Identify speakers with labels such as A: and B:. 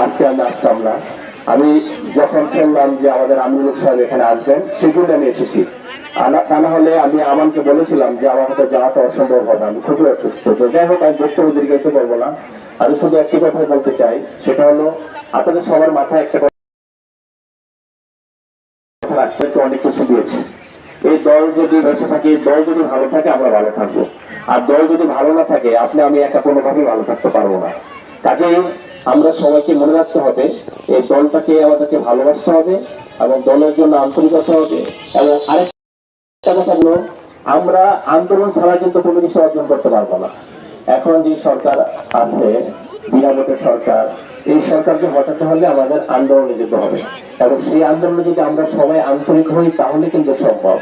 A: আজকে আমি আসলাম না আমি যখন শুনলাম যে আমাদের আমিনুল সাহেব এখানে আসবেন জন্য আমি এসেছি। তা না হলে আমি আমানকে বলেছিলাম যে আমার হাতে যাওয়াটা অসম্ভব হবে, আমি খুবই অসুস্থ। তো যাই হোক, আমি বক্তব্য দীর্ঘায়িত বলব না। আমি শুধু একটি কথা বলতে চাই, সেটা হলো আপনাদের সবার মাথায় একটা কথা রাখতে অনেক কিছু দিয়েছে। এই দল যদি বেঁচে থাকে দল যদি ভালো থাকে, আমরা ভালো থাকব। আর দল যদি ভালো না থাকে, আপনি, আমি একা কোনোভাবেই ভালো থাকতে পারব না। কাজে আমরা সবাইকে মনে রাখতে হবে, এই দলটাকে আমাদেরকে ভালোবাসতে হবে এবং দলের জন্য আন্তরিকতা হবে। এবং আরেকটা কথা হলো, আমরা আন্দোলন ছাড়া কিন্তু কোনো কিছু অর্জন করতে পারব না। এখন যে সরকার আছে বিনামতের সরকার, এই সরকারকে হটাতে হলে আমাদের আন্দোলনে যেতে হবে। এবং সেই আন্দোলনে যদি আমরা সবাই আন্তরিক হই, তাহলে কিন্তু সম্ভব।